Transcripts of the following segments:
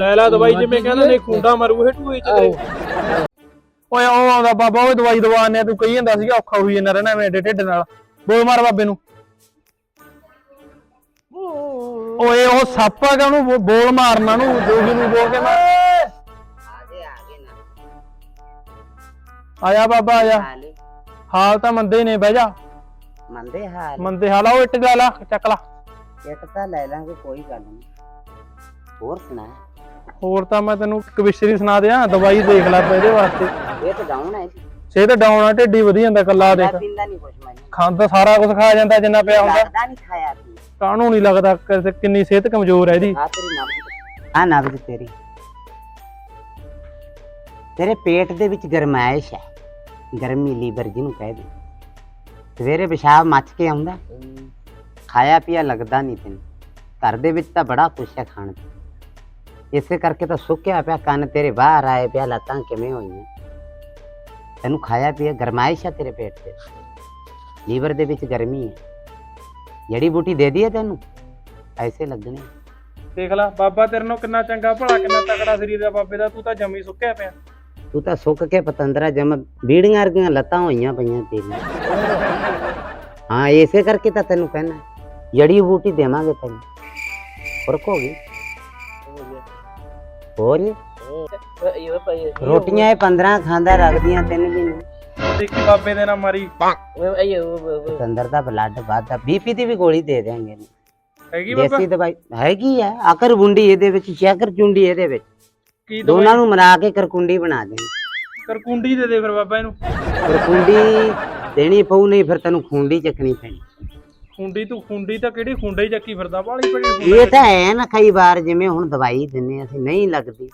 ਲੈ ਲੈ ਦਵਾਈ ਜਿਵੇਂ ਕਹਿੰਦੇ ਨੇ ਖੁੰਡਾ ਮਰੂ ਇਹ ਟੂਏ ਚ ਤੇਰੇ ਓਏ ਉਹ ਆਉਂਦਾ ਬਾਬਾ ਉਹ ਦਵਾਈ ਦਵਾਨੇ ਤੂੰ ਕਹੀ ਜਾਂਦਾ ਸੀਗਾ ਔਖਾ ਹੋਈ ਜਾਂਦਾ ਰਹਿਣਾ ਐਵੇਂ ਢਿੱਡ ਨਾਲ। ਬੋਲ ਮਾਰ ਬਾਬੇ ਨੂੰ। ਓਏ ਉਹ ਸੱਪ ਆ ਉਹਨੂੰ ਬੋ- ਬੋਲ ਮਾਰਨਾ ਨੂੰ ਜੋਗੀ ਨੂੰ ਬੋਲ ਕੇ ਮਾਰ। ਆਗੇ ਆਗੇ ਨਾ ਆਇਆ ਬਾਬਾ ਆਇਆ। ਹਾਲੇ। ਤਾਂ ਮੰਦੇ ਨੇ ਬਹਿ ਜਾ। ਮੰਦੇ ਹਾਲ। ਮੰਦੇ ਹਾਲ ਆ ਉਹ ਇੱਟ ਲੈ ਲਾ ਚੱਕ ਲਾ। ਇੱਕ ਤਾਂ ਲੈ ਲਾਂਗੇ ਕੋਈ ਗੱਲ ਨਹੀਂ ਹੋਰ ਸੁਣਾ। ਹੋਰ ਤਾਂ ਮੈਂ ਤੈਨੂੰ ਇੱਕ ਵਿਸ਼ਰੀ ਸੁਣਾ ਦਿਆਂ ਦਵਾਈ ਦੇਖ ਲੈ ਪਾ ਇਹਦੇ ਵਾਸਤੇ। ਇਹ ਤਾਂ ਡਾਉਣ ਹੈ ਸਿਹਤ ਡਾਉਣ ਆ ਢਿੱਡੀ ਵਧੀ ਜਾਂਦਾ ਕੱਲਾ ਦੇਖ। ਮੈਂ ਪੀਂਦਾ ਨਹੀਂ ਕੁਛ ਮੈਨੂੰ ਖਾਂਦਾ ਸਾਰਾ ਕੁਝ ਖਾ ਜਾਂਦਾ ਜਿੰਨਾ ਪਿਆ ਹੁੰਦਾ। ਲੱਗਦਾ ਨਹੀਂ ਖਾਇਆ ਤੂੰ ਕਾਹਨੂੰ ਨਹੀਂ ਲੱਗਦਾ ਕਿ- ਕਿੰਨੀ ਸਿਹਤ ਕਮਜ਼ੋਰ ਹੈ ਇਹਦੀ। ਆ ਤੇਰੀ ਨਬਜ਼ ਆ ਨਬਜ਼ ਤੇਰੀ। ਤੇਰੇ ਪੇਟ ਦੇ ਵਿੱਚ ਗਰਮਾਇਸ਼ ਹੈ ਗਰਮੀ ਲੀਵਰ ਜਿਹਨੂੰ ਕਹਿ ਦੇ। ਸਵੇਰੇ ਪਿਸ਼ਾਬ ਮੱਚ ਕੇ ਆਉਂਦਾ। ਖਾਇਆ ਪੀਆ ਲੱਗਦਾ ਨਹੀਂ ਤੈਨੂੰ। ਘਰ ਦੇ ਵਿੱਚ ਤਾਂ ਬੜਾ ਕੁਛ ਹੈ ਖਾਣ ਨੂੰ ਇਸੇ ਕਰਕੇ ਤਾਂ ਸੁੱਕਿਆ ਪਿਆ ਕੰਨ ਤੇਰੇ ਬਾਹਰ ਆਏ ਪਿਆ ਲੱਤਾਂ ਕਿਵੇਂ ਹੋਈਆਂ। ਤੈਨੂੰ ਖਾਇਆ ਪੀਆ ਗਰਮਾਇਸ਼ ਹੈ ਤੇਰੇ ਪੇਟ ਤੇ। ਲੀਵਰ ਦੇ ਵਿੱਚ ਗਰਮੀ ਹੈ। ਜੜੀ ਬੂਟੀ ਦੇ ਦਈਏ ਤੈਨੂੰ। ਐਸੇ ਲੱਗਣੇ। ਦੇਖ ਲੈ ਬਾਬਾ ਤੇਰੇ ਨੂੰ ਕਿੰਨਾ ਚੰਗਾ ਭਲਾ ਕਿੰਨਾ ਤਕੜਾ ਸਰੀਰ ਦਾ ਬਾਬੇ ਦਾ ਤੂੰ ਤਾਂ ਜੰਮੀ ਸੁੱਕਿਆ ਪਿਆ। ਤੂੰ ਤਾਂ ਸੁੱਕ ਕੇ ਪਤੰਦਰਾ ਜਮ ਬੀੜੀਆਂ ਵਰਗੀਆਂ ਲੱਤਾਂ ਹੋਈਆਂ ਪਈਆਂ ਤੇਰੀਆਂ। ਹਾਂ ਇਸੇ ਕਰਕੇ ਤਾਂ ਤੈਨੂੰ ਕਹਿਣਾ ਜੜੀ ਬੂਟੀ ਦੇਵਾਂਗੇ ਤੈਨੂੰ। ਫ਼ਰਕ ਹੋ ਗਈ? ਹੋਰ ਰੋਟੀਆਂ ਇਹ 15 ਖਾਂਦਾ ਰੱਖਦੀਆਂ ਤਿੰਨ ਨਹੀਂ ਦੇਖੀ ਬਾਬੇ ਦੇ ਨਾਲ ਮਾਰੀ। ਪਤੰਦਰ ਦਾ ਬਲੱਡ ਵੱਧਦਾ ਬੀਪੀ ਦੀ ਵੀ ਗੋਲੀ ਦੇ ਦੇਾਂਗੇ ਹੈਗੀ ਬਾਬਾ? ਦੇਸੀ ਦਵਾਈ ਹੈਗੀ ਆ। ਆਕਰ ਬੁੰਡੀ ਇਹਦੇ ਵਿੱਚ ਸ਼ੱਕਰ ਚੁੰਡੀ ਇਹਦੇ ਵਿੱਚ। ਕੀ ਦੋਨਾਂ ਨੂੰ ਮਿਲਾ ਕੇ ਕਰਕੁੰਡੀ ਬਣਾ ਦੇ ਕਰਕੁੰਡੀ ਦੇ ਦੇ ਫਿਰ ਬਾਬਾ ਇਹਨੂੰ। ਕਰਕੁੰਡੀ ਦੇਣੀ ਪਊ ਨਹੀਂ ਫਿਰ ਤੈਨੂੰ ਖੁੰਡੀ ਚੱਕਣੀ ਪੈਣੀ। ਖੁੰਡੀ ਤੂੰ ਖੁੰਡੀ ਤਾਂ ਕਿਹੜੀ ਖੁੰਡਾ ਹੀ ਚੱਕੀ ਫਿਰਦਾ ਬਾਲੀ ਬੜੀ ਇਹ ਤਾਂ ਹੈ ਨਾ ਕਈ ਵਾਰ ਜਿਵੇਂ ਹੁਣ ਦਵਾਈ ਦਿੰਨੇ ਅਸੀਂ ਨਹੀਂ ਲੱਗਦੀ।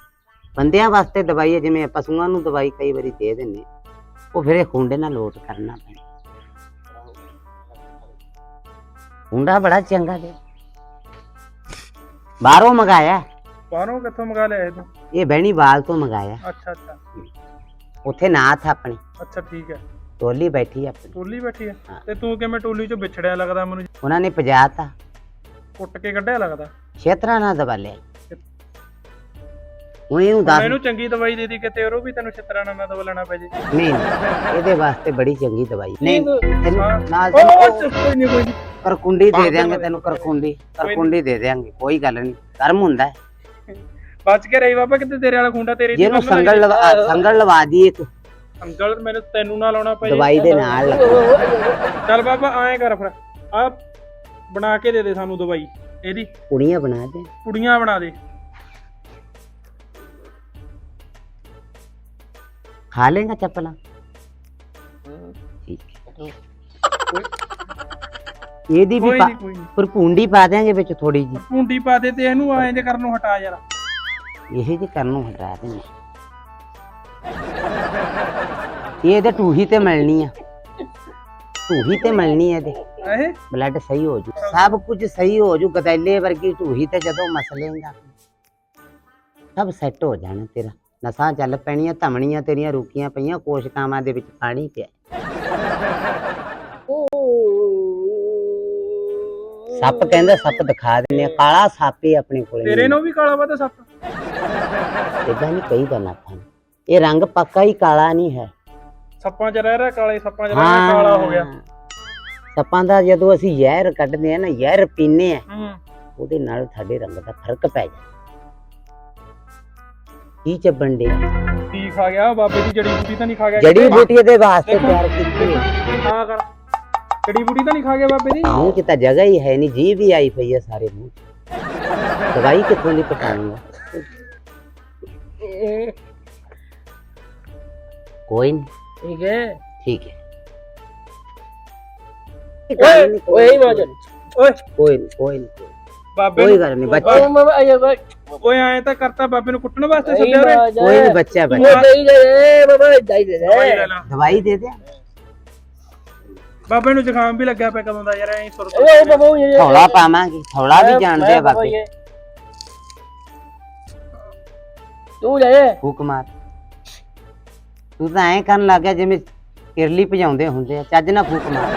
ਬੰਦਿਆਂ ਵਾਸਤੇ ਦਵਾਈ ਹੈ ਜਿਵੇਂ ਪਸ਼ੂਆਂ ਨੂੰ ਦਵਾਈ ਕਈ ਵਾਰੀ ਦੇ ਦਿੰਨੇ ਉਹ ਫਿਰ ਇਹ ਖੁੰਡੇ ਨਾਲ ਲੋਟ ਕਰਨਾ ਪੈਂਦਾ। ਖੁੰਡਾ ਬੜਾ ਚੰਗਾ ਦੇ ਬਾਹਰੋਂ ਮੰਗਾਇਆ। ਬਾਹਰੋਂ ਕਿੱਥੋਂ ਮੰਗਾ ਲਿਆ ਇਹ ਤੂੰ? ਇਹ ਬਹਿਣੀ ਬਾਲ ਤੋਂ ਮੰਗਾਇਆ। ਅੱਛਾ ਅੱਛਾ। ਉੱਥੇ ਨਾਥ ਆਪਣੀ ਅੱਛਾ ਠੀਕ ਹੈ। ਟੋਲੀ ਬੈਠੀ ਆਪਣੀ। ਟੋਲੀ ਬੈਠੀ ਹਾਂ। ਤੇ ਤੂੰ ਕਿਵੇਂ ਟੋਲੀ ਚੋਂ ਵਿਛੜਿਆ ਲੱਗਦਾ ਮੈਨੂੰ? ਉਹਨਾਂ ਨੇ ਪਜਾਤਾ। ਕੁੱਟ ਕੇ ਕੱਢਿਆ ਲੱਗਦਾ? ਛੇਤਰਾ ਨਾਲ ਦਬਾ ਲਿਆ। ਹੁਣ ਇਹਨੂੰ ਦੱਸ ਮੈਨੂੰ ਚੰਗੀ ਦਵਾਈ ਦੇ ਦੀ ਕਿਤੇ ਉਹ ਵੀ ਤੈਨੂੰ ਛਿੱਤਰਾਂ ਨਾ ਦਵਾ ਲੈਣਾ ਪੈ ਜੇ। ਨਹੀਂ ਨਹੀਂ, ਇਹਦੇ ਵਾਸਤੇ ਬੜੀ ਚੰਗੀ ਦਵਾਈ। ਨਹੀਂ ਤੈਨੂੰ। ਨਾਲ ਓ ਤੈਨੂੰ ਓ, ਕੋਈ ਨਹੀਂ ਕੋਈ ਨਹੀਂ ਕਰਕੁੰਡੀ ਦੇ ਦਿਆਂਗੇ ਤੈਨੂੰ ਕਰਕੁੰਡੀ। ਕਰਕੁੰਡੀ ਦੇ ਦਿਆਂਗੇ ਕੋਈ ਗੱਲ ਨਹੀਂ ਕਰਮ ਹੁੰਦਾ। ਹੈ। ਬਚ ਕੇ ਰਹੀ ਬਾਬਾ ਕਿਤੇ ਤੇਰੇ ਵਾਲਾ ਖੁੰਡਾ ਤੇਰੇ ਜਿਹਨੂੰ ਸੰਗਲ ਲਵਾ ਸੰਗਲ ਲਵਾ ਦੀ ਇੱਕ। ਅੰਕਲ ਮੈਨੂੰ ਤੈਨੂੰ ਨਾ ਲਾਉਣਾ ਪਏ। ਦਵਾਈ ਦੇ ਨਾਲ। ਚੱਲ ਬਾਬਾ ਐਂ ਕਰ ਫਿਰ। ਆ ਬਣਾ ਕੇ ਦੇ ਦੇ ਸਾਨੂੰ ਦਵਾਈ ਇਹਦੀ। ਕੁੜੀਆਂ ਬਣਾ ਦੇ। ਕੁੜੀਆਂ ਬਣਾ ਦੇ। ਖਾ ਲੇਗਾ ਚੱਪਲਾਂ? ਠੀਕ ਹੈ। ਇਹਦੀ ਵੀ ਕੋਈ ਪਾ- ਨਹੀਂ ਕੋਈ ਨਹੀਂ। ਪਰ ਭੁੰਡੀ ਪਾ ਦਿਆਂਗੇ ਵਿੱਚ ਥੋੜੀ ਜੀ ਕੁੰਡੀ ਪਾ ਦੇ ਤੇ ਇਹਨੂੰ ਐਂ ਜੇ ਕਰਨ ਨੂੰ ਹਟਾ ਯਾਰ। ਇਹ ਜੀ ਕਰਨ ਨੂੰ ਹਟਾ ਦੇਣਾ। ਇਹ ਇਹਦੇ ਟੂਹੀ ਤੇ ਮਿਲਣੀ ਆ। ਟੂਹੀ ਤੇ ਮਿਲਣੀ ਆ ਇਹਦੇ। ਇਹ ਬਲੱਡ ਸਹੀ ਹੋ ਜੂ। ਸਭ ਕੁਝ ਸਹੀ ਹੋ ਜੂ। ਗਦੈਲੇ ਵਰਗੀ ਢੂਹੀ ਤੇ ਜਦੋਂ ਮਸਲੇਗਾ ਸਭ ਸੈੱਟ ਹੋ ਜਾਣਾ ਤੇਰਾ। ਨਸਾਂ ਚੱਲ ਪੈਣੀਆਂ ਧਮਣੀਆਂ ਤੇਰੀਆਂ ਰੁਕੀਆਂ ਪਈਆਂ ਕੋਸ਼ਿਕਾਵਾਂ ਦੇ ਵਿੱਚ ਪਾਣੀ ਪਿਆ। ਸੱਪ ਕਹਿੰਦਾ ਸੱਪ ਦਿਖਾ ਦਿੰਨੇ ਆ, ਕਾਲਾ ਸੱਪ ਹੀ ਆਪਣੇ ਕੋਲੇ। ਤੇਰੇ ਨੂੰ ਵੀ ਕਾਲਾ ਵਾ ਤੇ ਸੱਪ। ਇਦਾਂ ਨਹੀਂ ਕਹੀਦਾ ਨਾ ਆਪਾਂ ਨੂੰ। ਇਹ ਰੰਗ ਪੱਕਾ ਹੀ ਕਾਲਾ ਨਹੀਂ ਹੈ। ਸੱਪਾਂ 'ਚ ਰਹਿ ਰਿਹਾ ਕਾਲੇ ਸੱਪਾਂ 'ਚ ਰਹਿ ਰਿਹਾ ਕਾਲਾ ਹੋ ਗਿਆ। ਸੱਪਾਂ ਦਾ ਜਦੋਂ ਅਸੀਂ ਜ਼ਹਿਰ ਕੱਢਦੇ ਆ ਨਾ ਜ਼ਹਿਰ ਪੀਨੇ ਆ ਹੂੰ। ਉਹਦੇ ਨਾਲ ਸਾਡੇ ਰੰਗ ਦਾ ਫ਼ਰਕ ਪੈ ਜਾਂਦਾ। ਕੀ ਚੱਬਣ ਦੇ ਕੀ ਖਾ ਗਿਆ? ਬਾਬੇ ਦੀ ਜੜੀ ਬੂਟੀ ਤਾਂ ਨਹੀਂ ਖਾ ਗਿਆ ਜੜੀ ਬੂਟੀ ਦੇ ਵਾਸਤੇ। ਤਿਆਰ ਕੀਤੀ ਹੈ ਆ ਕਰ। ਜੜੀ ਬੂਟੀ ਤਾਂ ਨਹੀਂ ਖਾ ਗਿਆ ਬਾਬੇ ਦੀ? ਮੂੰਹ 'ਚ ਤਾਂ ਜਗ੍ਹਾ ਹੀ ਹੈ ਨਹੀਂ ਜੀਭ ਹੀ ਆਈ ਪਈ ਹੈ ਸਾਰੇ ਮੂੰਹ 'ਚ ਦਵਾਈ ਕਿੱਥੋਂ ਦੀ ਪਕਾਉਂਗਾ ਕੋਈ ਨਹੀਂ ਠੀਕ ਹੈ। ਠੀਕ ਹੈ। ਓਏ ਓਏ ਮਾਜਨ ਓਏ। ਕੋਈ ਨਹੀਂ ਕੋਈ ਨਹੀਂ ਬਾਬੇ ਕੋਈ ਨੂੰ ਗੱਲ ਨਹੀਂ ਬੱਚਾ ਓ ਮਮਾ ਆਇਆ ਵਾ ਓਏ ਐਂ ਤਾਂ ਕਰਤਾ ਬਾਬੇ ਨੂੰ ਕੁੱਟਣ ਵਾਸਤੇ ਸੱਦਿਆ ਰੇ ਕੋਈ ਨਹੀਂ ਬੱਚਾ ਮੋ ਬੱਚਾ। ਦਈ ਦੇ ਮਮਾ ਦਈ ਦੇ ਦਵਾਈ ਲੈ ਲਾ। ਦਵਾਈ ਦੇ ਦੇ। ਬਾਬੇ ਨੂੰ ਜ਼ੁਕਾਮ ਵੀ ਲੱਗਿਆ ਪਿਆ ਕਦੋਂ ਦਾ ਯਾਰ ਐਂ ਸੁਰ ਓਏ ਬਾਬੂ ਇਹ ਥੋੜਾ ਪਾਵਾਂਗੇ ਥੋੜਾ ਵੀ ਜਾਣਦੇ ਆ ਬਾਬੇ। ਤੂੰ ਲੈ। ਹੁਕਮਾਰ ਤੂੰ ਤਾਂ ਐਂ ਕਰਨ ਲੱਗ ਗਿਆ ਜਿਵੇਂ ਕਿਰਲੀ ਭਜਾਉਂਦੇ ਹੁੰਦੇ ਆ ਚੱਜ ਨਾ ਫੂਕ ਮਾਰ।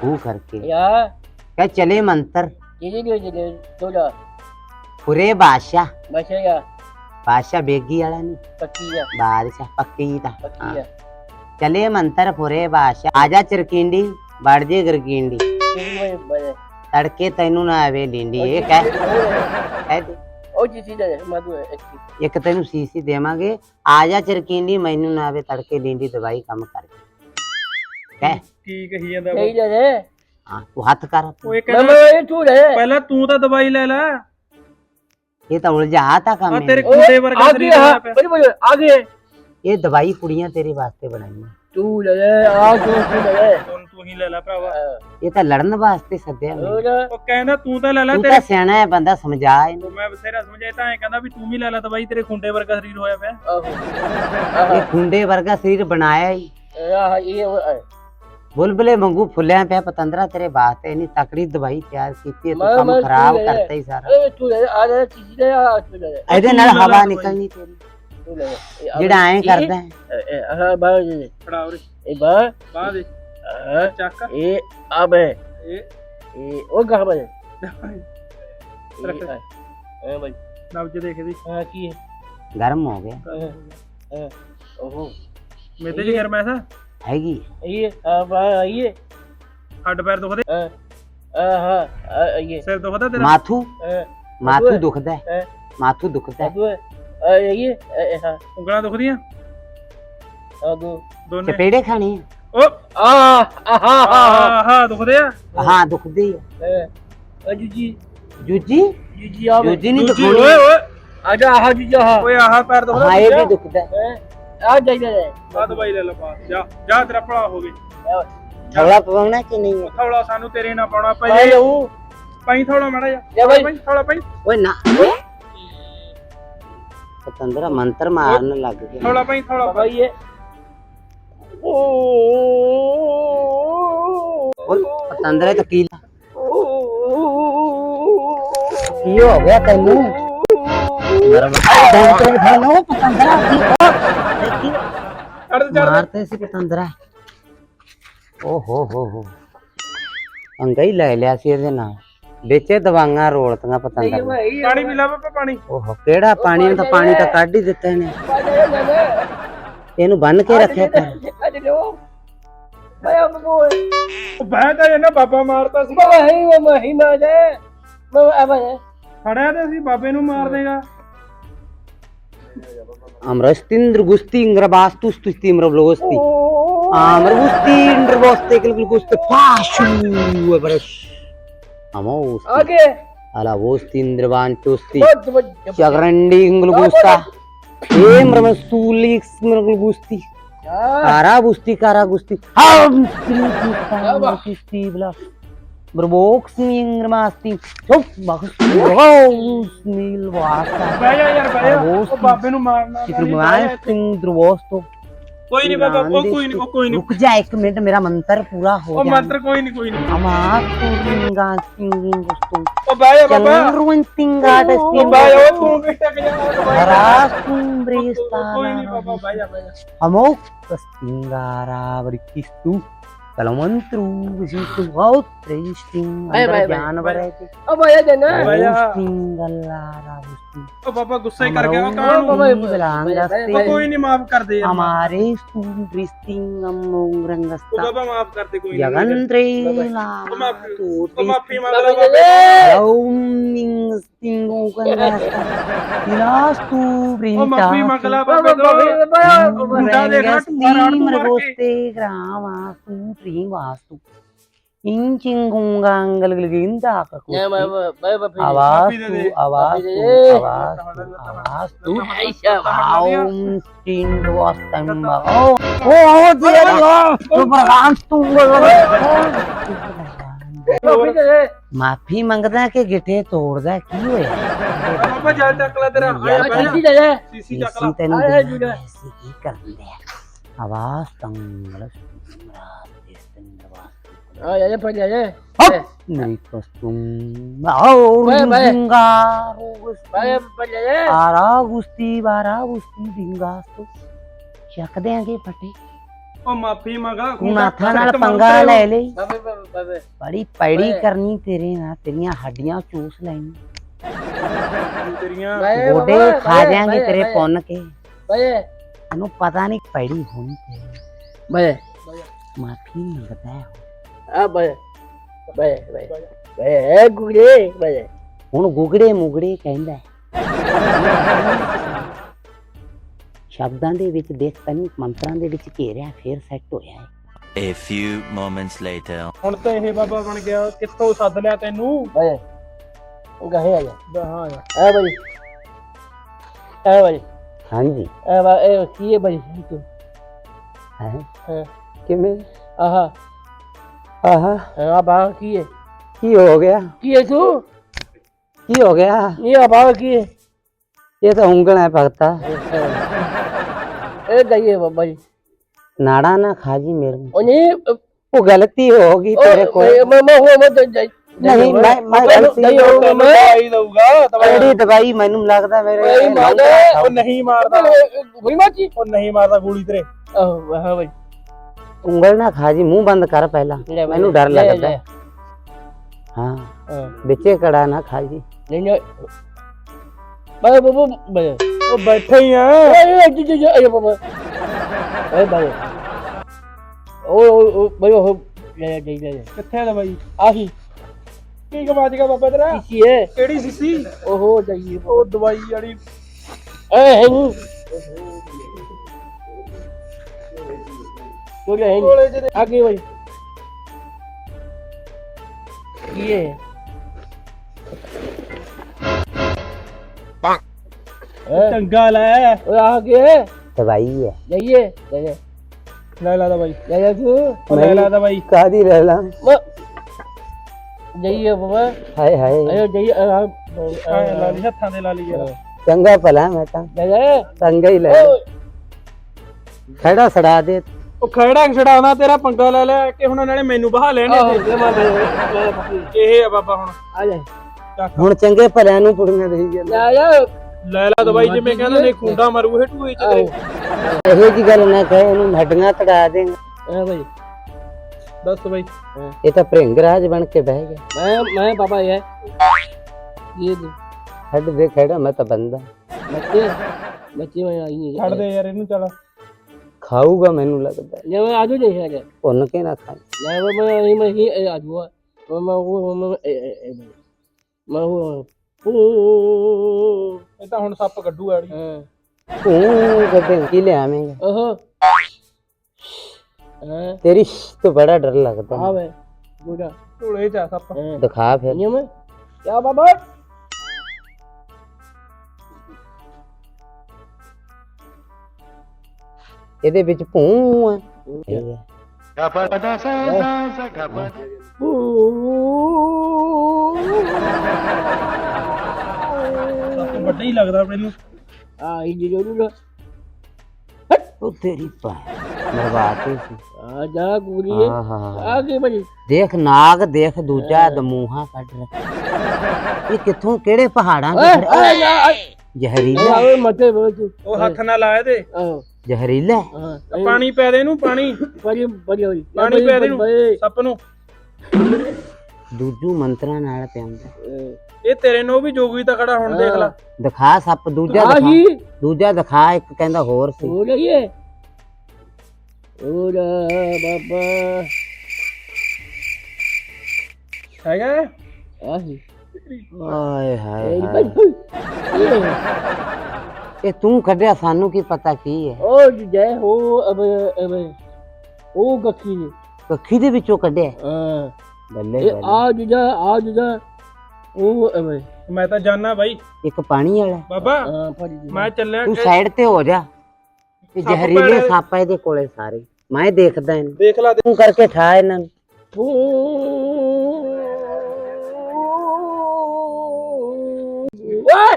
ਫੂ ਕਰਕੇ। ਯਾ। ਕਹ ਚਲੇ ਮੰਤਰ। Jadi dia jadi dola. ਪੁਰੇ ਬਾਦਸ਼ਾਹ। Masa ya ਬਾਦਸ਼ਾਹ ਬੇਗੀ ਵਾਲਾ ਨਹੀਂ paki ya, ਬਾਦਸ਼ਾਹ ਪੱਕੀ ਦਾ. ਚਲੇ ਮੰਤਰ ਪੁਰੇ ਬਾਦਸ਼ਾਹ। ਆਜਾ ਚਰਕਿੰਡੀ ਵੜ ਜੇ ਗਰਕਿੰਡੀ. ਤੜਕੇ ਤੈਨੂੰ ਨਾ ਆਵੇ ਲਿੰਡੀ। ਇਹ ਕਹਿ। ਕਹਿ ਦੇ। ਉਹ ਜੀ ਚੀਜ਼ ਹੈ ਮਧੂ ਐਕਚੁਅਲੀ ਇੱਕ ਤੈਨੂੰ ਸੀਸੀ ਦੇਵਾਂਗੇ। ਆ ਜਾ ਚਰਕੀਨੀ ਮੈਨੂੰ ਨਾ ਆਵੇ ਤੜਕੇ ਦੇਂਦੀ ਦਵਾਈ ਕੰਮ ਕਰਕੇ। ਕਹਿ। ਕੀ ਕਹੀ ਜਾਂਦਾ ਵਾ? ਕਹੀ ਜਾ ਹਾਂ ਤੂੰ ਹੱਥ ਕਰ ਉਹ ਮੈਂ ਇਹ ਤੂੰ ਰੇ ਪਹਿਲਾਂ ਤੂੰ ਤਾਂ ਦਵਾਈ ਲੈ ਲੈ। ਇਹ ਤਾਂ ਉਲਝਾ ਤਾਂ ਕੰਮ ਤੇਰੇ ਕੁੰਡੇ ਵਰਗਾ ਆਗੇ ਸਰੀਰ ਹੋਇਆ ਇਹ ਦਵਾਈ ਕੁੜੀਆਂ ਤੇਰੇ ਵਾਸਤੇ ਬਣਾਈਆਂ। ਹੁਣ ਤੂੰ ਹੀ ਲੈ ਲੈ ਭਰਾਵਾ. ਇਹ ਤਾਂ ਲੜਨ ਵਾਸਤੇ ਸੱਦਿਆ ਮੈਨੂੰ dah. ਉਹ ਕਹਿੰਦਾ ਤੂੰ ਤਾਂ ਲੈ ਲੈ ਤੂੰ ਤੇਰੇ ਤਾਂ ਸਿਆਣਾ ਹੈ ਬੰਦਾ ਸਮਝਾ ਇਹਨੂੰ ਮੈਂ ਬਥੇਰਾ ਸਮਝਾਇਆ ਤਾਂ ਐ ਕਹਿੰਦਾ ਵੀ ਤੂੰ ਵੀ ਲੈ ਲੈ ਦਵਾਈ ਤੇਰੇ ਖੁੰਡੇ ਵਰਗਾ ਸਰੀਰ ਹੋਇਆ ਪਿਆ. ਇਹ ਖੁੰਡੇ ਵਰਗਾ ਸਰੀਰ ਬਣਾਇਆ ਹੀ ini. ਬੁਲਬੁਲੇ ਵਾਂਗੂ ਫੁੱਲਿਆ ਪਿਆ ਪਤੰਦਰਾ ਤੇਰੇ ਵਾਸਤੇ ਤਕੜੀ ਦਵਾਈ ਤਿਆਰ ਕੀਤੀ ਹੈ ਤੂੰ ਮੈਂ- ਕੰਮ ਮੈਂ ਖਰਾਬ। ਕਰਤਾ ਹੀ ਸਾਰਾ. ਇਹਦੇ ਨਾਲ ਹਵਾ ਨਿਕਲਣੀ ਤੇਰੀ ਜਿਹੜਾ ਐਂ ਕਰਦਾ ਹੈ ah, baru ni. ਫੜਾ ਉਰੇ Eh, baru. ਬਾਹ ਦੇ Ah, ਚੱਕ eh, apa? ਇਹ Eh, oh? Eh, ਰੱਖ ah, eh. ਨਬਜ ਦੀ Ah, ki. ਗਰਮ ਹੋ ਗਿਆ Eh, eh, oh. ਮੇਦੇ ਜੀ ਗਰਮ ਐਸਾ ਹੈਗੀ Iya, apa? Iya. ਹੱਡ ਪੈਰ ਦੁਖਦੇ Ah, ah, ah, ah, iya. ਸਿਰ ਦੁਖਦਾ ਤੇਰਾ ਮਾਥੂ Eh, ਮਾਥੂ ਹੈ। ਦੁਖਦਾ ਹੈ eh, ਮਾਥੂ ਦੁਖਦਾ ਹੈ apa? Ah, iya. Eh, eh, ah, ਉਂਗਲਾਂ ਦੁਖਦੀਆਂ ਦੋਨੇ ਚਪੇੜੇ ਖਾਣੇ ਆ? ਓ ah. ਆਹ ਹਾਂ ਦੁਖਦੇ ਆ ਹਾਂ ਦੁਖਦੇ ਹੀ ਆ। Ah, Juji. ਜੂਜੀ Juji apa? ਜੂਜੀ ਨਹੀਂ ਦੂਜੀ ਦੁਖਦੀ ਓਏ ਓਏ Ada ah, Juji ah. ਓਏ ਆਹ ਪੈਰ ਦੁਖਦਾ ਹਾਂ ਇਹ ਵੀ ਦੁਖਦਾ ਹੈ। Eh, ada ada. ਆ ਦਵਾਈ ਲੈ ਲੈ ਪਾ ਜਾ ਜਾ ਤੇਰਾ ਭਲਾ ਹੋਵੇ ਥੋੜਾ ਪਵਾਉਣਾ ਕਿ ਨਹੀਂ ਥੋੜਾ ਸਾਨੂੰ ਤੇਰੇ ਨਾਲ ਪਾਉਣਾ Apa ਪਈ lu? ਪਈ ਥੋੜਾ ਮਾੜਾ ਜਾ Ya, baik. ਪਈ ਥੋੜਾ ਪਈ ਓਏ ਨਾ ਪਤੰਦਰਾ ਮੰਤਰ ਮਾਰਨ ਲੱਗ ਗਿਆ ਥੋੜਾ ਪਈ ਥੋੜਾ Apa iya? ਓਏ ਪਤੰਦਰਾ ਤਾਂ ਕੀ ਹੋ ਗਿਆ ਤੈਨੂੰ? ਮਰਮ ਤੈਨੂੰ ਖਾਣਾ ਪਤੰਦਰਾ? ਕੀ ਅੜ ਚੜ ਮਾਰਤੇ ਸੀ ਪਤੰਦਰਾ। ਓ ਹੋ ਹੋ ਹੋ। ਅੰਗਾ ਹੀ ਲੈ ਲਿਆ ਸੀ ਇਹਦੇ ਨਾਲ। ਵਿੱਚੇ ਦਵਾਈਆਂ ਰੋਲਤੀਆਂ ਪਤੰਦਰ ਨੇ। ਪਾਣੀ ਪੀ ਲੈ ਪਾਪਾ ਪਾਣੀ। ਓਹ ਕਿਹੜਾ ਪਾਣੀ? ਨੂੰ ਤਾਂ ਪਾਣੀ ਤਾਂ ਕੱਢ ਹੀ ਦਿੱਤਾ ਇਹਨੇ ਇਹਨੂੰ ਬੰਨ ਕੇ ਰੱਖਿਆ ਕਰ Ada lu. Bayar betul. ਉਹ ਬਹਿ ਤਾਂ ਇਹਨਾਂ ਬਾਬਾ ਮਾਰਤਾ ਸੀ Bawa hai, mama hima deh. Bawa apa deh? ਖੜਿਆ ਤੇ ਅਸੀਂ ਬਾਬੇ ਨੂੰ ਮਾਰ ਦੇਗਾ ਅਮਰਸਤਿੰਦਰ ਗੁਸਤੀ ਇੰਗਰਬਾਸਤੂ ਸਤੁਸਤੀ ਅਮਰਬਲੋਸਤੀ ਅਮਰਗੁਸਤੀ ਇੰਗਰਬਾਸਤੇ ਕਿਲ ਗੁਸਤੇ ਫਾਸ਼ੂ ਅਬਰਸ਼ ਅਮੋਸ Oke. అలా ఓస్తి ఇంద్రవాంటోస్తి Bot bot. చగరండి ఇంగులు గూస్తా mereka sulit mereka gusti kara gusti kara gusti ham gusti bla berbox nih mereka pasti cok bagus bagus nih luar biasa bayar bayar babe nu marna si berbox tuh ਕੋਈ ਨਹੀਂ ਬਾਬਾ ਉਹ ਕੋਈ ਨਹੀਂ ਉਹ ਕੋਈ ਨਹੀਂ ਰੁਕ ਜਾ ਇੱਕ ਮਿੰਟ ਮੇਰਾ ਮੰਤਰ ਪੂਰਾ ਹੋ ਉਹ ਗਿਆ। ਮੰਤਰ ਕੋਈ ਨਹੀਂ ਕੋਈ ਨਹੀਂ ਅਮਾ ਕੁੰਗਾ ਸਿੰਗਿੰਗ ਉਸਤੂ ਉਹ ਬਾਇਆ ਬਾਬਾ। ਰੂਨ ਸਿੰਗਾ ਦਾ ਸਿੰਗ ਉਹ ਬਾਇਆ ਉਹ ਤੂੰ ਕਿੱਥੇ ਗਿਆ ਰਾ ਕੁੰਬਰੀਸਤਾ ਕੋਈ ਨਹੀਂ ਬਾਬਾ ਬਾਇਆ ਬਾਇਆ ਅਮੋ ਸਿੰਗਾਰਾ ਵਰਿਕਿਸਤੂ ਕਲਮੰਤਰੂ ਵਿਸ਼ੇਸ਼ ਬਹੁਤ ਟ੍ਰੇਸਟਿੰਗ ਬਾਇਆ ਬਾਇਆ ਜਾਨਵਰ ਹੈ ਤੇ ਉਹ ਬਾਇਆ ਜਨਾ ਬਾਇਆ ਸਿੰਗਲਾਰਾ ਉਹ ਬਾਬਾ ਗੁੱਸਾ ਹੀ ਕਰ ਗਿਆ ਉਹ Oh, ਕਾਹਨੂੰ gasti ਉਹ ਕੋਈ ਨਹੀਂ ਮਾਫ ਕਰਦੇ ਯਾਰ stum tristing among ਉਹ ਬਾਬਾ ਮਾਫ ਕਰਦੇ ਕੋਈ ਨਹੀਂ trila ਉਹ ਮਾਫੀ tu ਉਹ ਮਾਫੀ ਮੰਗ ਲੈ ਬਾਬੇ stinggukan rasa Ilas tu ਉਹ berita ਮਾਫੀ ਮੰਗ ਲੈ ਬਾਬੇ ਤੋਂ. ਮੁੰਡਾ ਦੇਖ ਲੈ ਤੂੰ ਮਾਰ ਤੂੰ ਮਾਰ ਕੇ Mergoste grama sutri vastu Incing kunggang galgalginda Ya, kaku bawa bawa bawa. Awas Maafin tu, deh. awas Maafin tu, deh. awas tu, awas tu Aisyah. Aum stindu astamba Oh, oh, oh, dia dia Tu bergantung Bawa deh. ਮਾਫੀ ਮੰਗਦਾ ਕਿ Ah, Ah, ya ya pada ya. ਕਸਤੂਮ ਆਓ bye, bye. ਰਿੰਗਾਰੋ Bawa pada ya. ਆਰਾ ਗੁਸਤੀ ਬਾਰਾ ਗੁਸਤੀ ਰਿੰਗਾਸ ਤੋਂ ਚੱਕ ਦੇਾਂਗੇ ਫਟੇ। ਉਹ ਮਾਫੀ ਮੰਗਾ ਹੁਣ ਹੱਥਾਂ ਨਾਲ ਪੰਗਾ ਲੈ ਲਈ। ਬਾਬੇ ਬਾਬੇ ਬਾਬੇ। ਬੜੀ ਪੈੜੀ ਕਰਨੀ ਤੇਰੇ ਨਾਲ ਤੇਰੀਆਂ ਹੱਡੀਆਂ ਚੂਸ ਲੈਣੀ। ਤੇਰੀਆਂ ਗੋਡੇ ਖਾ ਜਾਾਂਗੇ ਬਾਏ, ਤੇਰੇ ਬਾਏ, ਪੁੰਨ ਕੇ। ਬਾਏ ਤੈਨੂੰ ਪਤਾ ਨਹੀਂ ਪੈੜੀ ਹੋਣੀ ਤੇਰੀ। ਮਾਫੀ ਮੰਗਦਾ ਹੈ ਆ ਬਾਏ ਬਾਏ ਬਾਏ ਬਾਏ ਗੁੜੇ ਬਾਏ ਹੁਣ ਗੁਗੜੇ ਮੁਗੜੇ ਕਹਿੰਦਾ ਹੈ। ਸ਼ਬਦਾਂ ਦੇ ਵਿੱਚ ਦੇਖ ਤੈਨੂੰ ਮੰਤਰਾਂ ਦੇ ਵਿੱਚ ਘੇਰਿਆ ਫੇਰ ਸੈੱਟ ਹੋਇਆ ਹੈ। A few moments later. ਹੁਣ ਤਾਂ ਇਹ ਬਾਬਾ ਬਣ ਗਿਆ ਕਿੱਥੋਂ ਸੱਦ ਲਿਆ ਤੈਨੂੰ? ਬਾਏ ਉਹ ਕਹੇ ਆ ਜਾ। ਹਾਂ ਆ ਆ ਬਾਈ ਆ ਬਾਈ। ਹਾਂਜੀ। ਆ ਬਾ ਇਹ ਕੀ ਹੈ ਬਾਈ? ਤੂੰ ਹੈ? ਹਾਂ? ਕਿਵੇਂ? ਆਹਾ ਆਹਾ ਆ ਬਾ ਕੀ ਹੈ ਕੀ ਹੋ ਗਿਆ ਕੀ ਹੈ ਤੂੰ ਕੀ ਹੋ ਗਿਆ ਇਹ ਆ ਬਾ ਕੀ ਹੈ ਇਹ ਤਾਂ ਉਂਗਲ ਹੈ ਭਗਤਾ ਇਹ ਦਈਏ ਬਾਬਾ ਜੀ ਨਾੜਾ ਨਾ ਖਾ ਜੀ ਮੇਰੇ। ਉਹ ਨਹੀਂ ਉਹ ਗਲਤੀ ਹੋ ਗਈ ਤੇਰੇ ਕੋਲ ਮੈਂ ਮੈਂ ਮੈਂ ਮੈਂ ਜਾਈ ਨਹੀਂ ਮੈਂ ਮੈਂ ਗਲਤੀ ਨਹੀਂ ਹੋ ਤੈਨੂੰ ਦਵਾਈ ਦਊਗਾ ਦਵਾਈ ਕਿਹੜੀ ਦਵਾਈ ਮੈਨੂੰ ਲੱਗਦਾ ਮੇਰੇ ਨਹੀਂ ਮਾਰਦਾ ਉਹ ਨਹੀਂ ਮਾਰਦਾ ਬੜੀ ਮਾਚੀ ਉਹ ਨਹੀਂ ਮਾਰਦਾ ਗੋਲੀ ਤੇਰੇ ਆਹ ਵਾਹ ਬਾਈ ਉਂਗਲ ਨਾ ਖਾ ਜੀ ਮੂੰਹ ਬੰਦ ਕਰ ਪਹਿਲਾਂ। ਲੈ ਬਾਈ, ਮੈਨੂੰ ਡਰ ਲੈ, ਲੱਗਦਾ। ਲੈ। ਹਾਂ ਹਾਂ। ਵਿੱਚੇ ਕੜਾ ਨਾ ਖਾ ਜੀ। ਨਹੀਂ ਨਹੀਂ ਬਾਈ ਬਾਬੂ ਬਾਈ ਉਹ ਬੈਠੇ ਹੀ ਆ। ਏ ਜੀ ਜੀ ਜੀ ਬਾਬਾ ਏ ਬਾਈ। ਉਹ ਉਹ ਬਾਈ ਉਹ ਲੈ ਲੈ ਲੈ ਲੈ। ਕਿੱਥੇ ਆ ਦਵਾਈ ਆਹੀ। ਕੀ ਗਵਾਚ ਗਿਆ ਬਾਬਾ ਤੇਰਾ? ਕੀ ਹੈ ਕਿਹੜੀ ਸੀਸੀ ਉਹ ਜਾਈਏ। ਉਹ ਦਵਾਈ ਵਾਲੀ। ਏ ਹੈ। ਨੂੰ ਉਹ ਲੈ ਕੋਲੇ ਜਿਹਦੇ ਆਗੇ ਬਾਈ? ਕੀ ਹੈ ਚੰਗਾ ਲੈ। ਉਹ ਆਗੇ ਦਵਾਈ ਹੈ। ਜਾਈਏ ਲੈ ਲੈ ਲੈ ਦਵਾਈ। ਲੈ ਲੈ ਤੂੰ। ਲੈ ਲੈ ਦਵਾਈ। ਕਾਦੀ ਲੈ ਲਾਂ? ਜਾਈਏ ਬਾਬਾ। ਹਾਏ ਹਾਏ। ਆਇਓ ਜਾਈਏ। ਆ- ਆ- ਐਂ ਲਾ ਲਈ ਹੱਥਾਂ ਦੇ ਲਾ ਲਈ ਯਾਰ ਚੰਗਾ ਭਲਾ ਮੈਂ ਤਾਂ। ਲੈ ਲੈ ਚੰਗਾ ਹੀ ਲੈ ਖੜਾ ਸੜਾ ਦੇ। ਉਹ ਖੜਾ ਛੜਾਉਣਾ ਤੇਰਾ ਪੰਗਾ ਲੈ ਲਿਆ ਕਿ ਹੁਣ ਨਾਲੇ ਮੈਨੂੰ ਬਹਾ ਲੈਣੇ ਇਹ ਆ ਬਾਬਾ ਹੁਣ। ਆ ਜਾ। ਹੁਣ ਚੰਗੇ ਭਲਿਆਂ ਨੂੰ ਕੁੜੀਆਂ ਦੇਈ ਜਾਂਦੇ। ਲੈ ਜਾ। ਲੈ ਲਾ ਦਵਾਈ ਜਿਵੇਂ ਕਹਿੰਦਾ ਨੇ ਖੁੰਡਾ ਮਰੂ ਇਹ ਟੂਏ ਚ ਤੇ। ਇਹੋ ਜੀ ਗੱਲ ਨਾ ਕਹੇ ਇਹਨੂੰ ਹੱਡੀਆਂ ਤੜਾ ਦੇ। ਐ ਬਈ। ਦੱਸ ਬਈ। ਇਹ ਤਾਂ ਭ੍ਰਿੰਗਰਾਜ ਬਣ ਕੇ ਬਹਿ ਗਿਆ। ਮੈਂ ਮੈਂ ਬਾਬਾ ਇਹ ਇਹ ਹੱਡ ਦੇ ਖੜਾ ਮੈਂ ਤਾਂ ਬੰਦਾ। ਬੱਚੇ ਬੱਚੇ ਮੈਂ ਆਈ ਛੱਡ ਦੇ ਯਾਰ ਇਹਨੂੰ ਚਲ। ਖਾਊਗਾ ਮੈਨੂੰ ਲੱਗਦਾ ले मैं आजू नहीं है क्या ਭੁੰਨ ਕੇ ਨਾ ਖਾਈ ले मैं मैं मैं मैं ही आजू मैं मैं वो मैं ए ए मैं वो ओ ਇਹ ਤਾਂ ਹੁਣ ਸੱਪ ਕੱਢੂ ਆੜੀ हां ਤੂੰ ਕਦੇ ਕੀ ਲਿਆਵੇਂਗਾ ओहो हां ਤੇਰੀ ਸ਼ ਤੋਂ ਬੜਾ ਡਰ ਲੱਗਦਾ हाँ भाई पूरा ਢੋਲੇ ਚ ਆ ਸੱਪ हां ਦਿਖਾ ਫਿਰ ये में क्या बाबा ਇਹਦੇ ਵਿੱਚ ਭੂ ਆ। ਗਪਦਾ ਸਾ ਸਾ ਗਪਦਾ ਵੱਡਾ ਹੀ ਲੱਗਦਾ ਮੈਨੂੰ। ਆ ਇੰਜ ਜੋੜੂਗਾ ਉਹ ਤੇਰੀ ਪਾ ਮਰਵਾ ਤੇ ਸੀ। ਆ ਜਾ ਗੂਰੀਏ ਆ ਕੀ ਬਣੀ ਦੇਖ ਨਾਗ ਦੇਖ ਦੂਜਾ ਦਮੂਹਾ ਕੱਢ ਰਿਹਾ। ਇਹ ਕਿੱਥੋਂ ਕਿਹੜੇ ਪਹਾੜਾਂ ਓਏ ਦੇ ਓਏ ਜਾ ਜ਼ਹਿਰੀਲੇ। ਆਵੇ ਉਹ ਹੱਥ ਨਾਲ ਲਾਇਆ ਤੇ। ਆਹੋ। ਜ਼ਹਿਰੀਲਾ हां ਪਾਣੀ ਪੈ ਦੇ ਇਹਨੂੰ ਪਾਣੀ। ਬੜੀ ਬੜੀ ਹੋਈ ਪਾਣੀ ਪੈ ਦੇ ਇਹਨੂੰ ਸੱਪ ਨੂੰ। ਦੂਜੂ ਮੰਤਰਾਂ ਨਾਲ ਪਿਆਉਂਦਾ ਇਹ ਤੇਰੇ ਨੂੰ ਵੀ ਜੋਗੀ ਤਾਂ ਖੜਾ ਹੁਣ ਦੇਖ ਲੈ। ਦਿਖਾ ਸੱਪ ਦੂਜਾ ਆ ਦਿਖਾ। ਹੀ ਦੂਜਾ ਦਿਖਾ ਇੱਕ ਕਹਿੰਦਾ ਹੋਰ ਸੀ। ਹੋ ਰਹੀ ਹੈ ਓਰਾ ਬਾਬਾ। ਹੈਗਾ? ਇਹ? ਆਹੀ। ਆਏ ਹਾਏ ਇਹ ਹਾਏ। ਇਹ ਤੂੰ ਕੱਢਿਆ ਸਾਨੂੰ ਕੀ ਪਤਾ ਕੀ ਹੈ? ਉਹ ਜੈ ਹੋ ਅਬ ਅਬ ਉਹ ਗੱਖੀ ਨੇ ਕੱਖੀ ਦੇ ਵਿੱਚੋਂ ਕੱਢਿਆ? ਹਾਂ। ਬੱਲੇ ਇਹ ਬੱਲੇ। ਆ ਜੁਜਾ ਆ ਜੁਜਾ ਉਹ ਅਬ ਮੈਂ ਤਾਂ ਜਾਣਾ ਬਾਈ। ਇੱਕ ਪਾਣੀ ਵਾਲਾ। ਬਾਬਾ ਹਾਂ ਮੈਂ ਚੱਲਿਆ ਤੂੰ ਸਾਈਡ ਤੇ ਹੋ ਜਾ। ਸੱਪ ਜ਼ਹਿਰੀਲੇ ਪੈਣਾ- ਸੱਪ ਆ ਇਹਦੇ ਕੋਲੇ ਸਾਰੇ। ਮੈਂ ਦੇਖਦਾ ਇਹਨੂੰ। ਦੇਖ ਲੈ ਤੂੰ ਕਰਕੇ ਠਾ ਇਹਨਾਂ ਨੂੰ। ਵਾਹ ਉਹ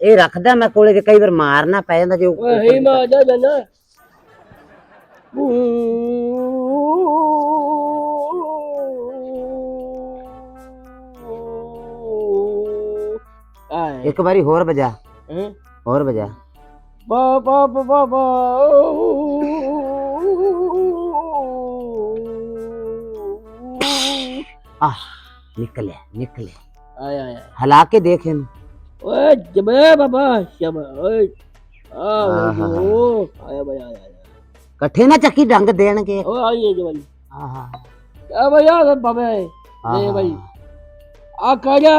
ਇਹ ਰੱਖਦਾ ਮੈਂ ਕੋਲੇ ਤੇ ਕਈ ਵਾਰ ਮਾਰਨਾ ਪੈ ਜਾਂਦਾ ਜੋ ਹੀ ਮਾਰ ਜਾ ਬੰਨਾ ਇੱਕ ਵਾਰੀ ਹੋਰ ਵਜਾ। ਹੋਰ ਵਜਾ। ਬਾ ਬਾ ਬਾ ਬਾ ਬਾ। ਆਹ ਨਿਕਲਿਆ ਨਿਕਲਿਆ। ਆਇਆ ਆਇਆ ਹਲਾ ਕੇ ਦੇਖ ਇਹਨੂੰ। ਓਏ ਜਬੇ ਬਾਬਾ ਸ਼ਬਾ ਓਏ ਆ ਆਹਾ। ਓ ਆਇਆ ਬਈ ਆਇਆ ਆਇਆ ਇਕੱਠੇ ਨਾ ਚੱਕੀ ਡੰਗ ਦੇਣਗੇ ਓ ਆਈਏ ਜਵਾਈ ਆਹਾ ਆ ਬਈ ਆ ਬਾਬੇ ਇਹ ਬਈ ਆ ਕਾਜਾ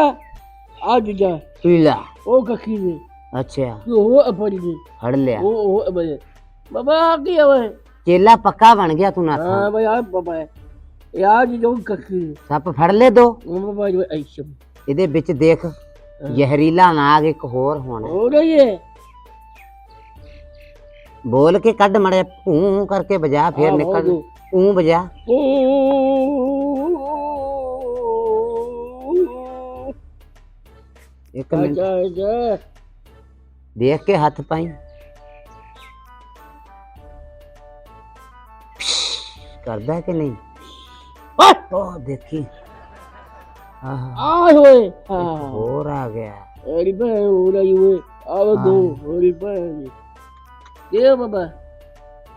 ਆ ਜੁਜਾ ਪੀਲਾ ਉਹ ਕੱਖੀ ਨੇ ਅੱਛਾ ਉਹ ਅਪੜੀ ਨੇ ਫੜ ਲਿਆ ਉਹ ਉਹ ਬਈ ਬਾਬਾ ਆ ਕੀ ਆ ਓਏ ਚੇਲਾ ਪੱਕਾ ਬਣ ਗਿਆ ਤੂੰ ਨਾ ਹਾਂ ਬਈ ਆ ਬਾਬਾ ਯਾ ਜੀ ਜੋ ਕੱਖੀ ਸੱਪ ਫੜ ਲੈ ਦੋ ਉਹ ਬਾਬਾ ਜੋ ਐਸ਼ਮ ਇਹਦੇ ਵਿੱਚ ਦੇਖ ਜ਼ਹਿਰੀਲਾ ਨਾਗ ਇੱਕ ਹੋਰ ਹੋਣਾ ਹੋ ਰਹੀ ਹੈ ਬੋਲ ਕੇ ਕੱਢ ਮੜੇ ਭੂੰ ਕਰਕੇ ਵਜਾ ਫੇਰ ਨਿਕਲ ਊਂ ਵਜਾ ਇੱਕ ਮਿੰਟ ਅੱਛਾ ਅੱਛਾ ਦੇਖ ਕੇ ਹੱਥ ਪਾਈ ਕਰਦਾ ਕਿ ਨਹੀਂ ਉਹ ਦੇਖੀ ਆਹ। ਆ ਹੋਏ ਹਾਂ। ਹੋਰ ਆ ਗਿਆ। ਅਰੇ ਬੈ ਹੋ ਰਹੀ ਹੋਏ ਆਵੋ ਦੋ ਹੋਰੀ ਬੈ ਇਹ ਬਾਬਾ?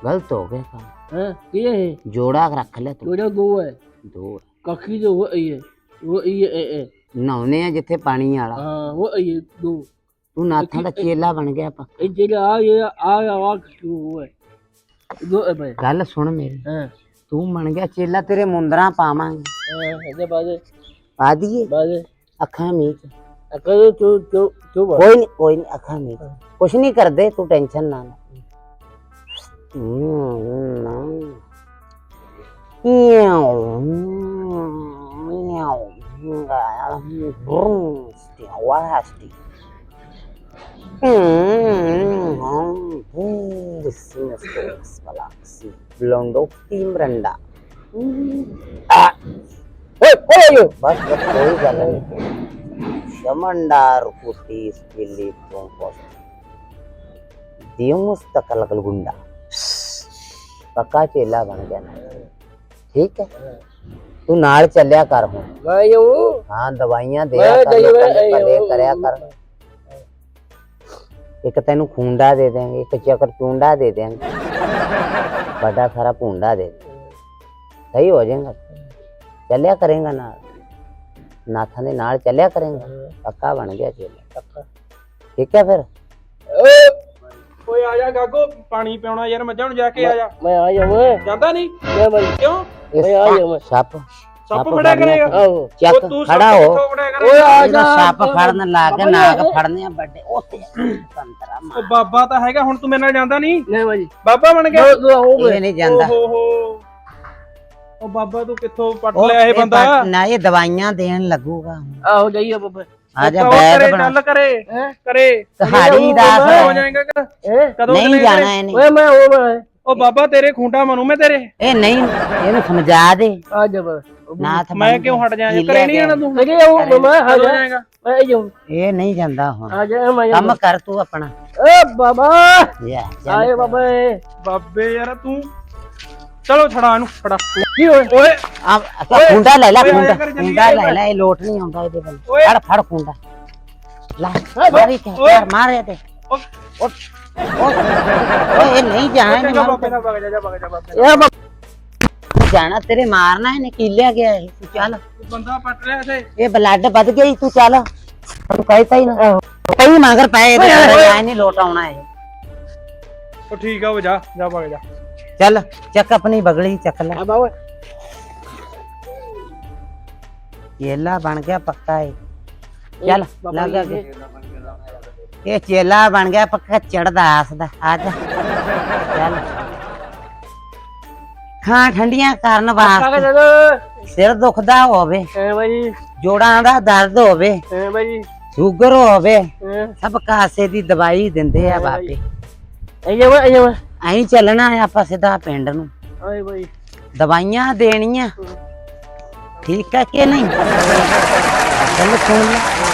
ਗਲਤ ਹੋ ਗਿਆ ਕੰਮ। ਹਾਂ? ਕੀ ਹੈ ਜੋੜਾ ਰੱਖ ਲੈ ਤੂੰ। ਜਿਹੜਾ ਦੋ ਹੈ ਦੋ ਕੱਖੀ ਜੋ ਉਹ ਇਹ ਉਹ ਇਹ ਇਹ। ਨਹਾਉਨੇ ਆ ਜਿੱਥੇ ਪਾਣੀ ਵਾਲਾ। ਹਾਂ ਉਹ ਇਹ ਦੋ। ਤੂੰ ਨਾਥਾਂ ਦਾ ਚੇਲਾ ਬਣ ਗਿਆ ਪਾ ਇਹ ਜਿਹੜਾ ਆ ਇਹ ਆ ਆ ਕਿਉਂ ਹੈ ਦੋ ਹੈ ਬੈ ਗੱਲ ਸੁਣ ਮੇਰੀ। ਹਾਂ। ਤੂੰ ਬਣ ਗਿਆ ਚੇਲਾ ਤੇਰੇ ਮੁੰਦਰਾ ਪਾਵਾਂਗੇ। ਹਾਂ ਇਹਦੇ ਬਾਅਦ ਪਾ ਦਈਏ ਬਾਅਦ ਅੱਖਾਂ ਮੀਚ ਅਕਲ ਤੋ ਤੋ ਤੋ ਬਾ ਕੋਈ ਨਹੀਂ ਕੋਈ ਨਹੀਂ ਅੱਖਾਂ ਮੀਚ ਕੁਛ ਨਹੀਂ ਕਰਦੇ ਤੂੰ ਟੈਨਸ਼ਨ ਨਾ ਲੈ ਹਮ, Meow. Meow. Brum. Stiawasti. Business galaxy. Blondo team randa. Ah. ਓਏ ਓਏ ਬਸ ਬਸ ਕੋਈ ਗੱਲ ਨਹੀਂ శమండారు తీసుకెళ్ళి కోసం దేముస్త కలకలుగుండా ਪੱਕਾ ਚੇਲਾ ਬਣ ਗਿਆ ਠੀਕ ਹੈ ਤੂੰ ਨਾਲ ਚੱਲਿਆ ਕਰ ਹੁਣ ਮੈਂ ਜਾਉਂ ਹਾਂ ਦਵਾਈਆਂ ਦੇ ਕਰ ਲੋਕਾਂ ਦੇ ਭਲੇ ਕਰਿਆ ਕਰ ਇੱਕ ਤੈਨੂੰ ਖੁੰਡਾ ਦੇ ਦੇਾਂਗੇ ਇੱਕ ਚੱਕਰ ਚੁੰਡਾ ਦੇ ਦੇਾਂਗੇ ਵੱਡਾ ਸਾਰਾ ਭੁੰਡਾ ਦੇ ਸਹੀ ਹੋ ਜਾਏਗਾ ਚੱਲਿਆ ਕਰੇਗਾ ਨਾਲ। ਨਾਥਾਂ ਦੇ ਨਾਲ ਚੱਲਿਆ ਕਰੇਗਾ। ਪੱਕਾ ਬਣ ਗਿਆ ਚੇਲਾ। ਠੀਕ ਹੈ ਫਿਰ? ਓਏ ਆ ਜਾ ਗਾਗੋ ਪਾਣੀ ਪਿਉਣਾ ਯਾਰ ਮੱਝਾਂ ਨੂੰ ਜਾ ਕੇ ਆ ਜਾ ਮੈਂ ਆ ਜਾਵਾਂ। ਜਾਂਦਾ ਨਹੀਂ? ਮੈਂ ਬਈ ਕਿਉਂ? ਓਏ ਆ ਜਾ। ਸੱਪ ਸੱਪ ਫੜਿਆ ਕਰੇਗਾ। ਆਹੋ। ਉਹ ਚੱਕ ਖੜਾ ਹੋ। ਓਏ ਆ ਜਾ ਸੱਪ ਫੜਨ ਲੱਗ ਗਿਆ ਨਾਗ ਫੜਨੇ ਆ ਵੱਡੇ ਉੱਤੇ ਸੰਤਰਾ ਉਹ ਬਾਬਾ ਤਾਂ ਹੈਗਾ ਹੁਣ ਤੂੰ ਮੇਰੇ ਨਾਲ ਜਾਂਦਾ ਨਹੀਂ? ਲੈ ਬਾਜੀ। ਬਾਬਾ ਬਣ ਗਿਆ। ਦੋ ਦੋ ਹੋ ਇਹ ਨਹੀਂ ਜਾਂਦਾ ਓਹੋ। ਉਹ ਬਾਬਾ ਤੂੰ ਕਿੱਥੋਂ ਪੱਟ ਉਹ ਲਿਆ ਇਹ ਬੰਦਾ? ਨਾ ਇਹ ਦਵਾਈਆਂ ਦੇਣ ਲੱਗੂਗਾ। ਆਹੋ ਜਾਈਏ ਬਾਬਾ। ਆ ਜਾ ਬੈਗ ਬਣਾ। ਚੱਲ ਕਰੇ। ਕਰੇ। ਕਹਾੜੀ ਦਾ ਹੋ ਜਾਏਗਾ ਕਿ ਕਦੋਂ ਨਹੀਂ ਜਾਣਾ? ਇਹਨੇ। ਓਏ ਮੈਂ ਉਹ ਮੈਂ ਉਹ ਬਾਬਾ ਤੇਰੇ ਖੁੰਡਾ ਮਨੂ ਮੈਂ ਤੇਰੇ। ਇਹ ਨਹੀਂ ਇਹਨੂੰ ਸਮਝਾ ਦੇ। ਆ ਜਾ ਬਾ ਨਾਥ ਮੈਂ ਕਿਉਂ। ਹਟ ਜਾਇਆ ਕਰੇ ਨਹੀਂ? ਆਣਾ ਤੂੰ? ਅਰੇ ਉਹ ਮੈਂ ਆ ਜਾ। ਜਾਏਗਾ? ਮੈਂ ਜਾਉਂ ਇਹ ਨਹੀਂ ਜਾਂਦਾ ਹੁਣ। ਆ ਜਾ ਮੈਂ ਕੰਮ ਕਰ ਤੂੰ ਆਪਣਾ। ਏ ਬਾਬਾ! ਆਏ ਬਾਬਾ ਬਾਬੇ ਯਾਰ ਤੂੰ ਚਲੋ ਛੜਾ ਇਹਨੂੰ ਫੜਾ ਕੀ ਹੋਇਆ? ਓਏ। ਆ ਖੁੰਡਾ ਲੈ ਲੈ ਖੁੰਡਾ। ਖੁੰਡਾ ਲੈ। ਲੈ ਇਹ ਲੋਟ ਨਹੀਂ ਆਉਂਦਾ ਇਹਦੇ ਵੱਲ। ਫੜ ਫੜ ਖੁੰਡਾ। ਲੈ ਮਾਰੀ ਤੇ ਓਏ। ਯਾਰ ਮਾਰੇ ਤੇ ਓ ਓਏ ਇਹ ਨਹੀਂ ਜਾਣਾ ਇਹਨੇ ਬਾਬਾ ਜਾਣਾ ਤੇਰੇ ਮਾਰਨਾ ਇਹਨੇ ਕੀ ਲਿਆ ਗਿਆ ਇਹ? ਤੂੰ ਚੱਲ। ਤੂੰ ਬੰਦਾ ਪੱਟ ਲਿਆ ਸੇ ਇਹ ਬਲੱਡ ਵੱਧ ਗਿਆ ਤੂੰ ਚੱਲ। ਤੂੰ ਕਹਿਤਾ ਹੀ ਨਾ ਕਈ ਮਗਰ ਪਏ ਇਹਦੇ ਨਹੀਂ ਲੋਟ ਆਉਣਾ ਇਹ। ਉਹ ਠੀਕ ਆ ਉਹ ਜਾ ਜਾ ਵਗ ਜਾ। ਚੱਲ ਚੱਕ ਆਪਣੀ ਬਗਲੀ ਚੱਕ ਲੈ। ਆ ਬਾਬਾ। ਚੇਲਾ ਬਣ ਗਿਆ ਪੱਕਾ ਏ ਚੱਲ ਲੱਗ ਅੱਗੇ। ਇਹ ਚੇਲਾ ਬਣ ਗਿਆ ਪੱਕਾ ਚੜਦਾ ਆਸਦਾ ਆ ਜਾ। ਚੱਲ। ਖਾਂ ਠੰਡੀਆਂ ਕਰਨ ਕਾਗਾ ਵਾਸਤੇ। ਜਦ। ਸਿਰ ਦੁਖਦਾ ਹੋਵੇ ਐ ਬਾਈ। ਜੋੜਾਂ ਦਾ ਦਰਦ ਹੋਵੇ ਐ ਬਾਈ। ਸ਼ੂਗਰ ਹੋਵੇ ਐ। ਸਭ ਕਾਸੇ ਦੀ ਦਵਾਈ ਦਿੰਦੇ ਆ ਬਾਬੇ। ਜਾ ਜਾ ਐਂ ਚੱਲਣਾ ਆ ਆਪਾਂ ਸਿੱਧਾ ਪਿੰਡ ਨੂੰ। ਆਏ ਬਾਈ। ਦਵਾਈਆਂ ਦੇਣੀਆਂ। ਠੀਕ ਹੈ ਕਿ ਨਹੀਂ? ਚੱਲ ਸੁਣ ਲੈ।